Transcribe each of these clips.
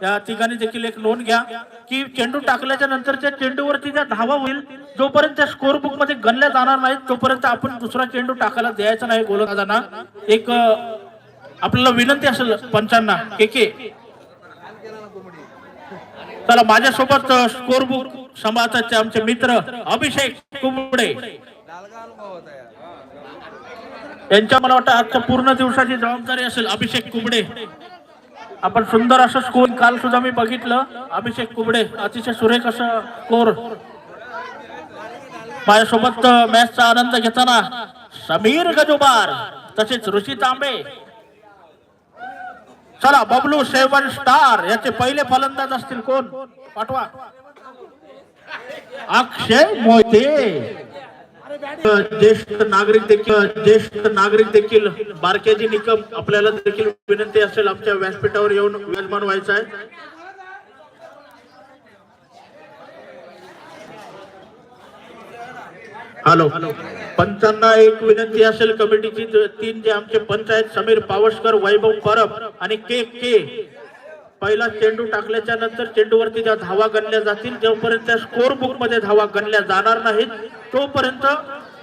त्या ठिकाणी देखील एक नोंद घ्या की चेंडू टाकल्याच्या नंतरच्या चेंडूवरती ज्या धावा होईल जोपर्यंत त्या स्कोर बुकमध्ये गणल्या जाणार नाहीत तोपर्यंत आपण दुसरा चेंडू टाकायला द्यायचा नाही गोलंदाजांना एक आपल्याला विनंती असेल पंचांना के के. चला माझ्यासोबत स्कोर बुक सांभाळतात आमचे मित्र अभिषेक कुंबडे यांच्या मला वाटतं आजच्या पूर्ण दिवसाची जबाबदारी असेल अभिषेक कुंबडे आपण सुंदर असं स्कोर काल सुद्धा मी बघितलं. अभिषेक कुबडे अतिशय सुरेख असं स्कोर माझ्यासोबत मॅचचा आनंद घेताना समीर गजोबार तसेच ऋषी तांबे. चला बबलू सेवन स्टार याचे पहिले फलंदाज असतील कोण? पाठवा. अक्षय मोहिते. ज्येष्ठ नागरिक देखील ज्येष्ठ नागरिक देखील बारक्याची निकम आपल्याला देखील विनंती असेल आमच्या व्यासपीठावर येऊन विराजमान व्हायचं आहे. हॅलो. पंचांना एक विनंती असेल कमिटीची तीन जे आमचे पंच आहेत समीर पावसकर वैभव परब आणि के के. पहिला चेंडू टाकल्याच्या नंतर चेंडूवरती ज्या धावा गणल्या जातील जोपर्यंत त्या स्कोर बुकमध्ये धावा गणल्या जाणार नाहीत तोपर्यंत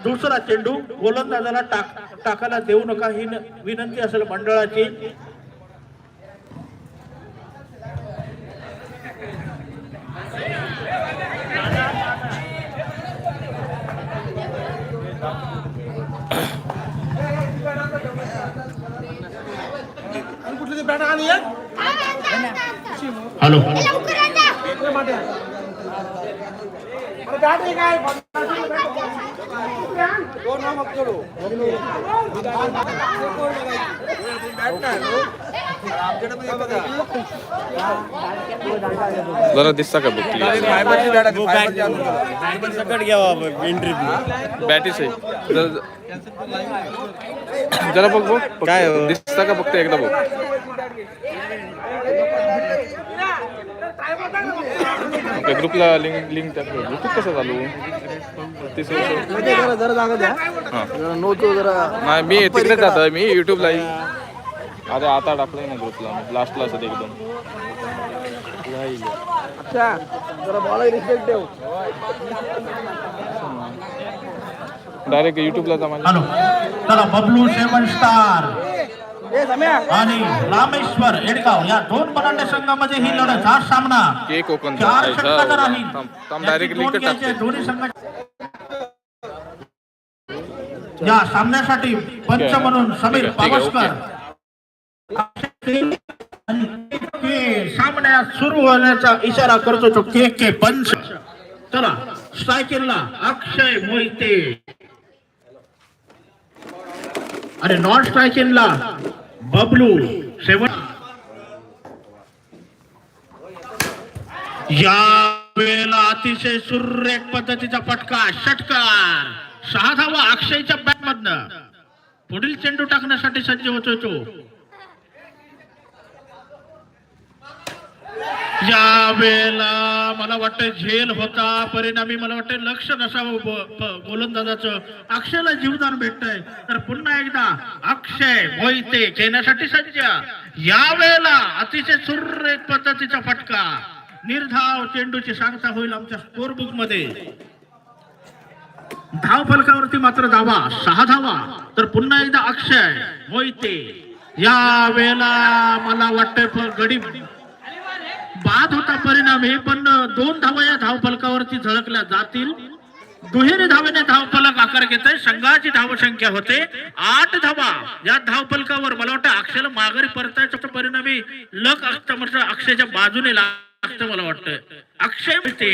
दुसरा चेंडू गोलंदाजाला टाक टाकायला देऊ नका. ही न- विनंती असेल मंडळाची. हॅलो. अरे बॅट आहे काय दोन मग करू जरा दिसता का बुक सकट घ्यावा एंट्री बॅटीस आहे जरा- जरा बघ बघ काय दिसता का बघते एकदा बघ? ओके ग्रुपला लिंक लिंक टाक. ग्रुप कसं चालू? तीस जरा जरा जागा द्या. हां. जरा नव्हतो जरा नाही मी तिकडेच जातो मी युट्यूबला अरे आता टाकलंय ना ग्रुपला. लास्टला असत एकदम. अच्छा जरा बॉला रिस्पेक्ट ठेव. डायरेक्ट युट्यूबला जा माझ्या. हॅलो. चला बबलू सेवन स्टार. आणि रामेश्वर एडगाव या दोन संघामध्ये ही लढत हा सामना. चार षटकाचा राहील दोन्ही संघाची या सामन्यासाठी पंच. म्हणून समीर पावसकर. सामन्यात सुरू होण्याचा इशारा करतो तो के के पंच. चला स्ट्रायकिंगला अक्षय मोहिते. आणि नॉन स्ट्रायकिंगला बबलू सेवन या वेळेला अतिशय सुरेख पद्धतीचा फटका षटकार. सहा धावा अक्षयच्या बॅट मधन. पुढील चेंडू टाकण्यासाठी सज्ज होतो तो. ज्या वेळेला मला वाटतं झेल होता परिणामी मला वाटतं लक्ष नसावं ब- गोलंदाजाचं अक्षयला जीवदान भेटतंय. तर पुन्हा एकदा अक्षय मोहिते खेळण्यासाठी सज्ज. या वेळेला अतिशय सुरेख पद्धतीचा फटका. निर्धाव चेंडूची सांगता होईल आमच्या स्कोर बुकमध्ये धाव फलकावरती मात्र धावा सहा धावा. तर पुन्हा एकदा अक्षय मोहिते. या वेळेला मला वाटतंय गडी बाद होता परिणामी पण दोन धावा या धावफलकावरती झळकल्या जातील. दुहेरी धावेने धावफलक आकार घेत संघाची धाव संख्या होते. आठ धावा या धावफलकावर मला वाटतं अक्षयला माघारी परतायच्या परिणामी लक असतं अक्षयच्या बाजूने लागतं मला वाटतं. अक्षय मोहिते.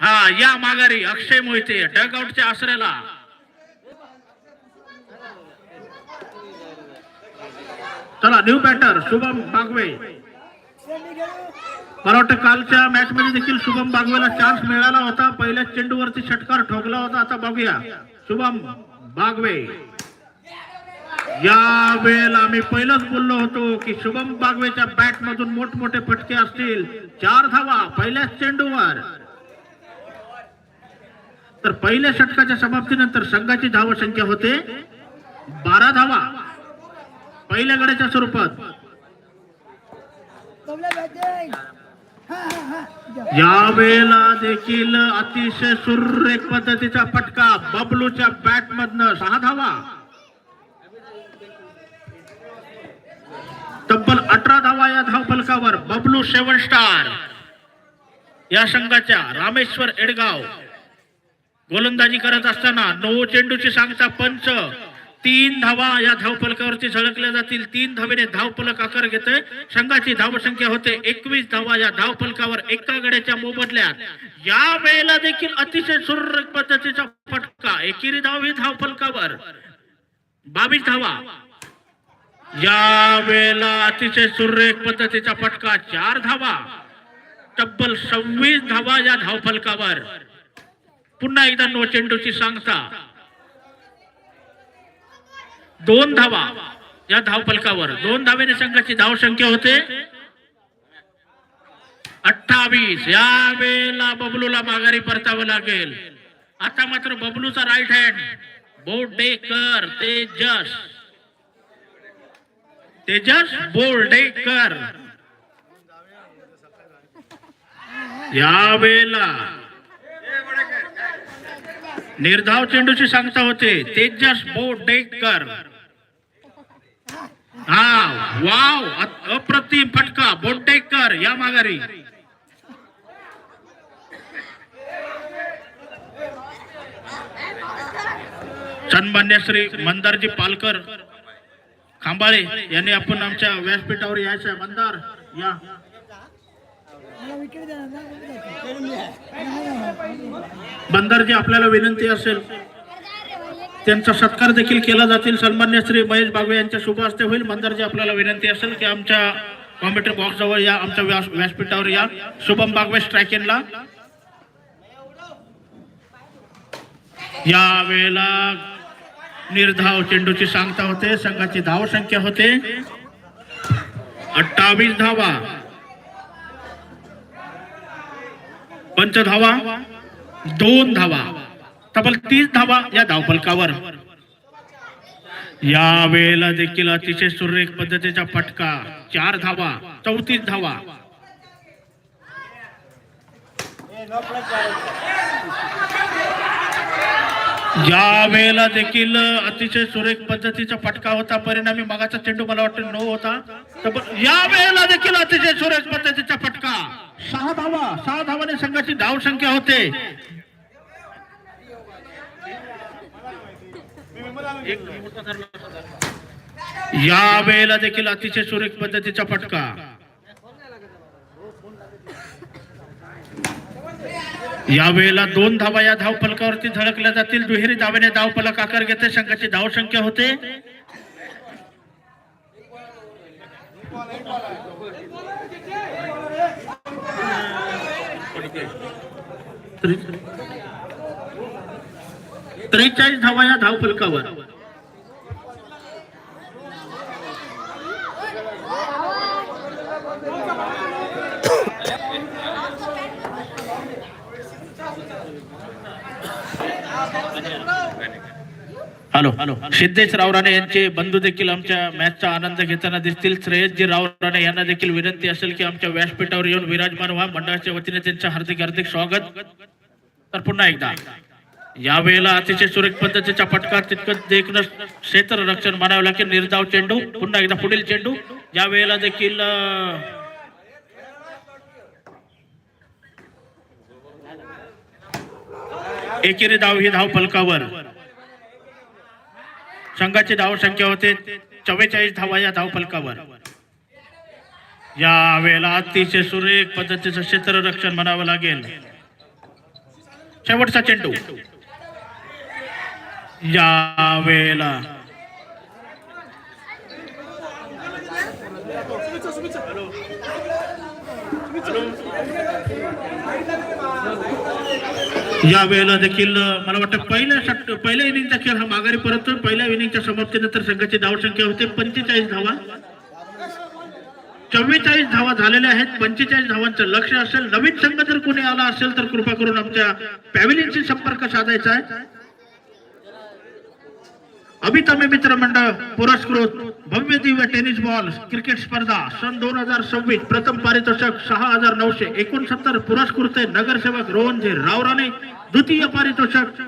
हा या माघारी अक्षय मोहिते डगआउटच्या आसऱ्याला. चला न्यू बॅटर शुभम बागवे मला वाटतं कालच्या मॅच मध्ये देखील शुभम बागवेला चान्स मिळाला होता. पहिल्या चेंडूवरती षटकार ठोकला होता. आता बघूया. शुभम बागवे. या वेळेला आम्ही पहिलंच बोललो होतो की शुभम बागवेच्या बॅट मधून मोठमोठे फटके असतील. चार धावा पहिल्याच चेंडूवर. तर पहिल्या षटकाच्या समाप्तीनंतर संघाची धाव संख्या होते. बारा धावा. पहिल्या गड्याच्या स्वरूपात. यावेळेला देखील अतिशय सुरेख पद्धतीचा फटका बबलूच्या बॅट मधनं सहा धावा. तब्बल अठरा धावा या धावफलकावर बबलू सेवन स्टार. या संघाच्या रामेश्वर एडगाव. गोलंदाजी करत असताना नऊ चेंडूची सांगता पंच. तीन धावा या धावफलकावरती झळकल्या जातील. तीन धावेने धावफलक आकार घेतोय. संघाची धावसंख्या होते एकवीस धावा या धावफलकावर एका गड्याच्या मोबदल्यात. या वेळेला देखील अतिशय सुरक्षित पद्धतीचा फटका. एकेरी धाव ही धावफलकावर बावीस धावा. या वेळेला अतिशय सुरेख पद्धतीचा फटका. चार धावा. तब्बल सव्वीस धावा या धावफलकावर पुन्हा एकदा नो चेंडूची सांगता. दोन धावा या धावफलकावर दोन धावेने संघाची धावसंख्या होते. अठ्ठावीस. या वेळेला बबलूला माघारी परतावं लागेल. आता मात्र बबलूचा राईट हँड बोर्डेकर तेजस. तेजस बोर्डेकर. या वेळेला निर्धाव चेंडूची सांगता होते. तेजस बोर्डेकर. हा वाव अप्रतिम फटका बोटेकर या माघारी. सन्मान्य श्री मंदारजी पालकर खांबाळे यांनी आपण आमच्या व्यासपीठावर यायचं मंदार या. बंदारजी आपल्याला विनंती असेल. त्यांचा सत्कार देखील केला जातील. सन्मान्य श्री महेश बागवे यांच्या शुभ हस्ते होईल. मंदारजी आपल्याला विनंती असेल की आमच्या कॉम्प्युटर बॉक्स जवळ या आमच्या व्यास व्यासपीठावर या. शुभम बागवे स्ट्रायकिनला या वेळेला निर्धाव चेंडूची सांगता होते. संघाची धाव संख्या होते. अठ्ठावीस धावा पंच धावा दोन धावा तब्बल तीस धावा या धावफलकावर. या वेळेला देखील अतिशय सुरेख पद्धतीचा फटका. चार धावा चौतीस धावा. या वेळेला देखील अतिशय सुरेख पद्धतीचा फटका होता. परिणामी मगाचा चेंडू मला वाटतं नो होता. तर या वेळेला देखील अतिशय सुरेख पद्धतीचा फटका. सहा धावा सहा धावाने संघाची धाव संख्या होते. या वेळेला देखील अतिशय सुरेख पद्धतीचा फटका. या वेळेला दोन धावा या धाव फलकावरती झळकल्या जातील. दुहेरी धावेने धाव फलक आकार घेते संघाची धावसंख्या होते होते. त्रेचाळीस धावा या धाव फलकावर हॅलो हॅलो. सिद्धेश रावराणे यांचे बंधू देखील आमच्या मॅचचा आनंद घेताना दिसतील. श्रेयसजी रावराणे यांना देखील विनंती असेल की आमच्या व्यासपीठावर येऊन विराजमान व्हा. मंडळाच्या वतीने त्यांचं हार्दिक हार्दिक स्वागत. तर पुन्हा एकदा. या वेळेला अतिशय सुरेख पद्धतीचा फटका तितकं देखणं क्षेत्र रक्षण म्हणावं लागेल. निर्धाव चेंडू पुन्हा एकदा पुढील चेंडू. या वेळेला देखील एकेरी धाव ही धाव फलकावर संघाची धाव संख्या होते चव्वेचाळीस धावा या धाव फलकावर या वेळेला अतिशय सुरेख पद्धतीचं क्षेत्ररक्षण म्हणावं लागेल. शेवटचा चेंडू. या वेळेला या वेळेला देखील मला वाटतं पहिल्या षट पहिल्या इनिंगचा खेळ हा माघारी परत पहिल्या इनिंगच्या समाप्तीनंतर संघाची धावसंख्या होते पंचेचाळीस धावा. चव्वेचाळीस धावा झालेल्या आहेत पंचेचाळीस धावांचं लक्ष असेल. नवीन संघ जर कोणी आला असेल तर कृपा करून आमच्या पॅव्हिलियनशी संपर्क साधायचा आहे. अभितम्य मित्र मंडळ पुरस्कृत भव्य दिव्य टेनिस बॉल क्रिकेट स्पर्धा सन दोन हजार सव्वीस प्रथम पारितोषिक सहा हजार नऊशे एकोणसत्तर पुरस्कृत नगरसेवक रोहनजी रावराणे द्वितीय पारितोषिक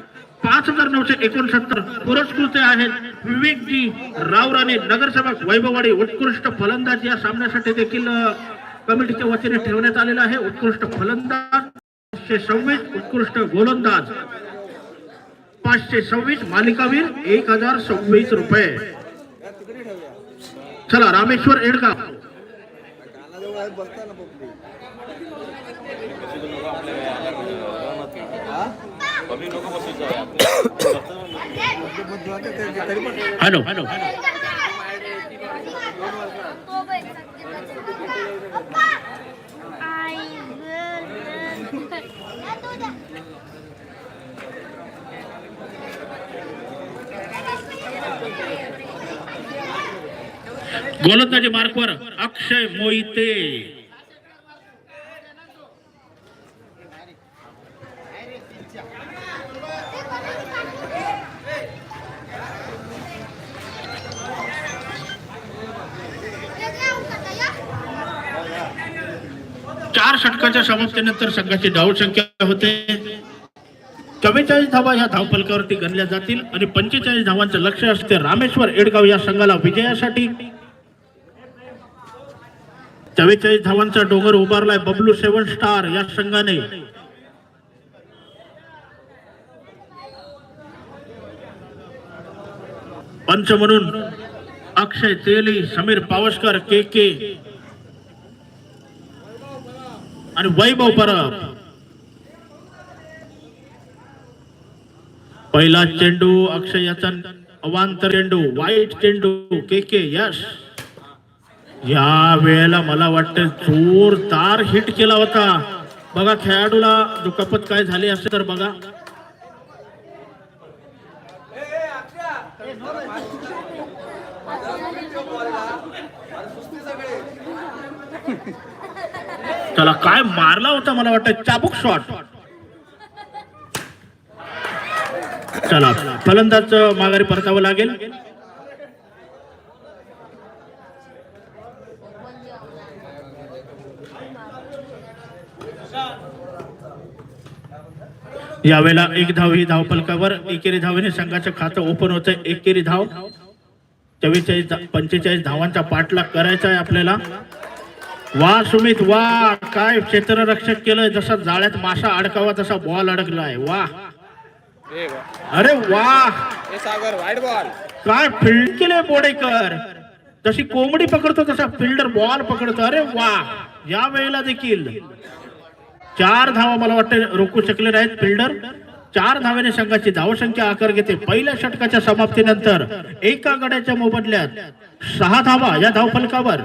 पाच हजार नऊशे एकोणसत्तर पुरस्कृत आहेत विवेकजी रावराणे नगरसेवक वैभववाडी उत्कृष्ट फलंदाज या सामन्यासाठी देखील कमिटीच्या वतीने ठेवण्यात आलेलं आहे. उत्कृष्ट फलंदाज सव्वीस उत्कृष्ट गोलंदाज. पाचशे सव्वीस मालिकावीर एक हजार सव्वीस रुपये. चला रामेश्वर एडगाव. हॅलो. हॅलो गोलंदाजी मार्कवर. अक्षय मोहिते. चार षटकाच्या समाप्तीनंतर संघाची धाव संख्या होते. चव्वेचाळीस धावा या धावफलकावरती गणल्या जातील आणि पंचेचाळीस धावांचं लक्ष असते रामेश्वर एडगाव या संघाला विजयासाठी. चव्वेचाळीस धावांचा डोंगर उभारलाय. बबलू सेवन स्टार या संघाने. पंच म्हणून अक्षय तेली समीर पावसकर के के. आणि वैभव परब. पहिला चेंडू अक्षय याचा अवांतर चेंडू वाईट चेंडू के के यश या वेळेला मला वाटतं जोरदार हिट केला होता. बघा खेळाडूला दुखापत काय झाली असेल तर बघा. त्याला काय मारला होता मला वाटतं? चाबूक शॉट चला फलंदाज माघारी परतावं लागेल. यावेळेला एक धाव ही धाव फलकावर एकेरी धावेने संघाचं खातं ओपन होतं एकेरी धाव. चव्वेचाळीस पंचेचाळीस धावांचा पाठलाग करायचा आहे आपल्याला. वा सुमित वा काय क्षेत्ररक्षक केलंय. जसा जाळ्यात मासा अडकावा तसा बॉल अडकलाय. वा. अरे वा. काय फील्ड केले बोडेकर. जशी कोंबडी पकडतो तसा फिल्डर बॉल पकडतो. अरे वा. या वेळेला देखील चार धावा मला वाटतं रोखू शकले नाहीत फिल्डर चार धाव्याने संघाची धावसंख्या आकार घेते. पहिल्या षटकाच्या समाप्तीनंतर एका गड्याच्या मोबदल्यात सहा धावा या धावफलकावर.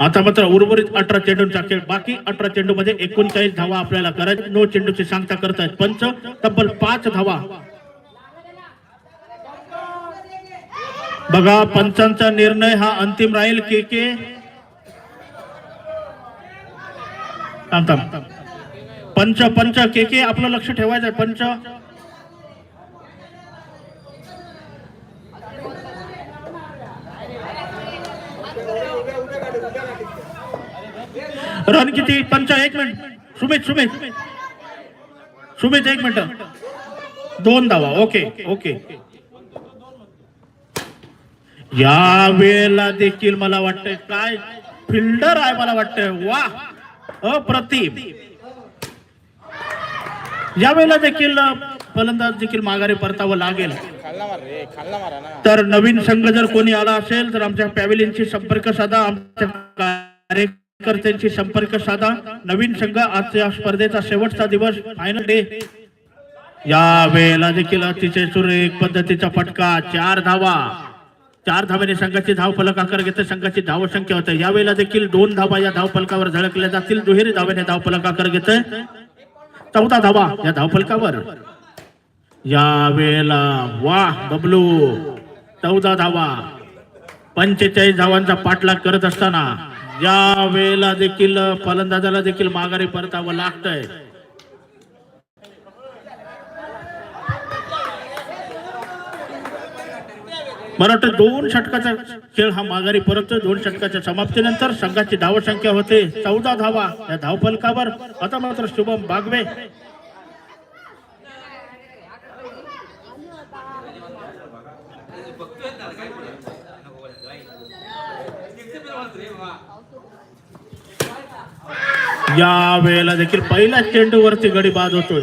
आता मात्र उर्वरित अठरा चेंडूंचा खेळ बाकी. अठरा चेंडू मध्ये एकोणचाळीस धावा आपल्याला करायचे. नो चेंडूची सांगता करतायत पंच. तब्बल पाच धावा. बघा पंचांचा निर्णय हा अंतिम राहील. के के. थांब थांब. पंच पंच के के. आपलं लक्ष ठेवायचं आहे पंच. रन किती? पंचा एक मिनिट. सुमित सुमित. सुमित एक मिनिट. दोन धावा. Okay okay. या वेळेला देखील मला वाटतंय काय? फिल्डर आहे मला वाटतंय. वा! अप्रतिम. या वेळेला देखील फलंदाज देखील माघारी परतावं लागेल. तर नवीन संघ जर कोणी आला असेल तर आमच्या पॅव्हिलियनशी संपर्क साधा. आमच्या कार्यकर्त्यांशी संपर्क साधा. नवीन संघ आजच्या स्पर्धेचा शेवटचा दिवस फायनल डे या वेळेला देखील अतिशय सुरेख पद्धतीचा फटका चार धावा. चार धाव्याने संघाची धाव फलक आकार घेते संघाची धाव संख्या होते. यावेळेला देखील दोन धावा या धाव फलकावर झळकल्या जातील. दुहेरी धाव्याने धाव फलक आकार घेते चौदा धावा या धाव फलकावर. या वेळेला वा बबलू. चौदा धावा. पंचेचाळीस धावांचा पाठलाग करत असताना या वेळेला देखील फलंदाजाला देखील माघारी परतावं लागतंय. मला वाटतं दोन षटकाचा खेळ हा माघारी परत दोन षटकाच्या समाप्तीनंतर संघाची धाव संख्या होते. चौदा धावा या धावफलकावर. आता मात्र शुभम बागवे या वेळेला देखील पहिल्या चेंडूवरती गडी बाद होतोय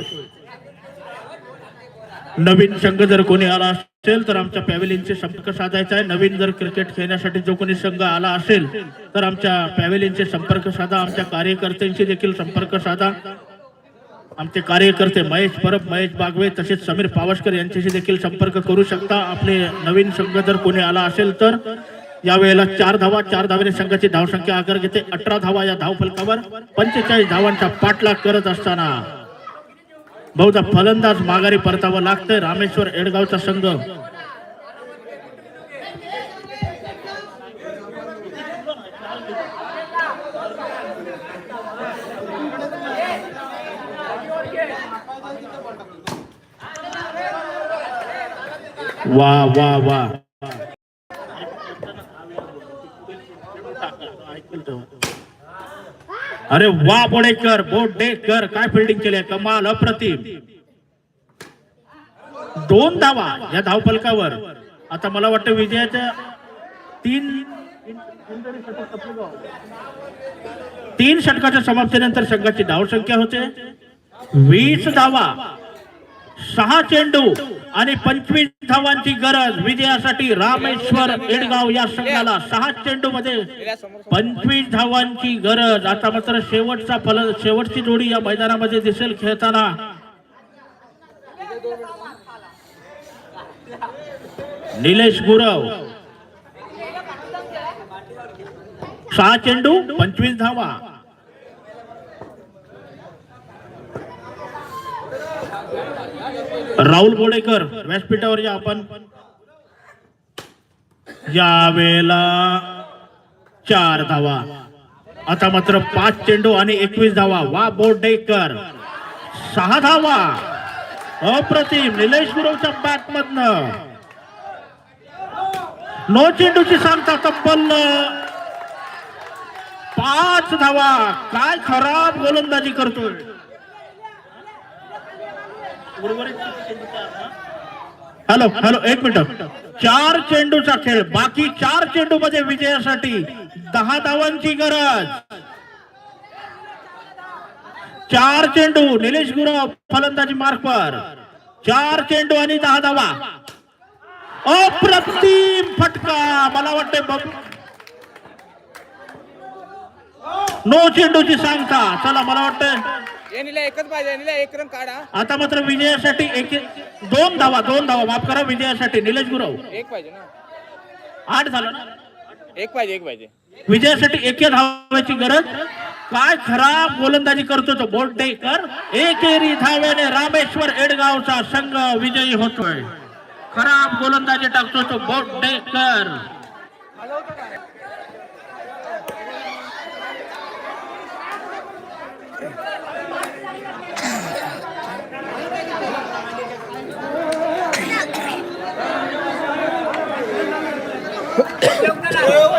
नवीन संघ जर कोणी आला असेल तर आमच्या पॅव्हेलियनचे संपर्क साधायचा आहे? नवीन जर क्रिकेट खेळण्यासाठी जो कोणी संघ आला असेल तर आमच्या पॅव्हेलियनचे संपर्क साधा आमच्या कार्यकर्त्यांशी देखील संपर्क साधा. आमचे कार्यकर्ते महेश परब महेश बागवे तसेच समीर पावसकर यांच्याशी देखील संपर्क करू शकता. आपले नवीन संघ जर कोणी आला असेल तर या वेळेला चार धावा चार धावेने संघाची धावसंख्या आकार घेते. अठरा धावा या धावफलकावर पंचेचाळीस धावांचा पाठलाग करत असताना बहुधा फलंदाज माघारी परतावं लागतंय. रामेश्वर एडगावचा संघ. वा वा वा. अरे वा बोडेकर बोडेकर काय फिल्डिंग केली कमाल अप्रतिम. दोन धावा या धावफलकावर आता मला वाटतं विजयाच्या तीन तीन षटकाच्या समाप्तीनंतर संघाची धावसंख्या होते. वीस धावा सहा चेंडू. आणि पंचवीस धावांची गरज विजयासाठी रामेश्वर एडगाव या संघाला सहा चेंडू मध्ये पंचवीस धावांची गरज. आता मात्र शेवटचा फल शेवटची जोडी या मैदानामध्ये दिसेल खेळताना. निलेश गुरव. सहा चेंडू पंचवीस धावा. राहुल बोडेकर व्यासपीठावर या आपण. या वेळेला चार धावा. आता मात्र पाच चेंडू आणि एकवीस धावा. वा बोडेकर. सहा धावा. अप्रतिम. निलेश गुरुच्या बॅट मधन नो चेंडूची सांगता तब्बल पाच धावा. काय खराब गोलंदाजी करतोय. हॅलो हॅलो एक मिनिट. चार चेंडूचा खेळ बाकी चार चेंडू मध्ये विजयासाठी दहा धावांची गरज. चार चेंडू निलेश गुरव फलंदाजी मार्कवर चार चेंडू आणि दहा धावा. अप्रतिम फटका मला वाटते नो चेंडूची सांगता. चला मला वाटतंय यांनीला एकच पाहिजे यांनीला एक रन काढा. आता मात्र विजयासाठी एक दोन धावा दोन धावा माफ करा विजयासाठी निलेश गुरव. एक पाहिजे ना. आठ झालं ना? एक पाहिजे एक पाहिजे. विजयासाठी एक धावाची गरज. काय खराब गोलंदाजी करतो तो बोर्डेकर एकेरी धाव्याने रामेश्वर एडगावचा संघ विजयी होतोय. खराब गोलंदाजी टाकतो तो बोर्डेकर chung đó là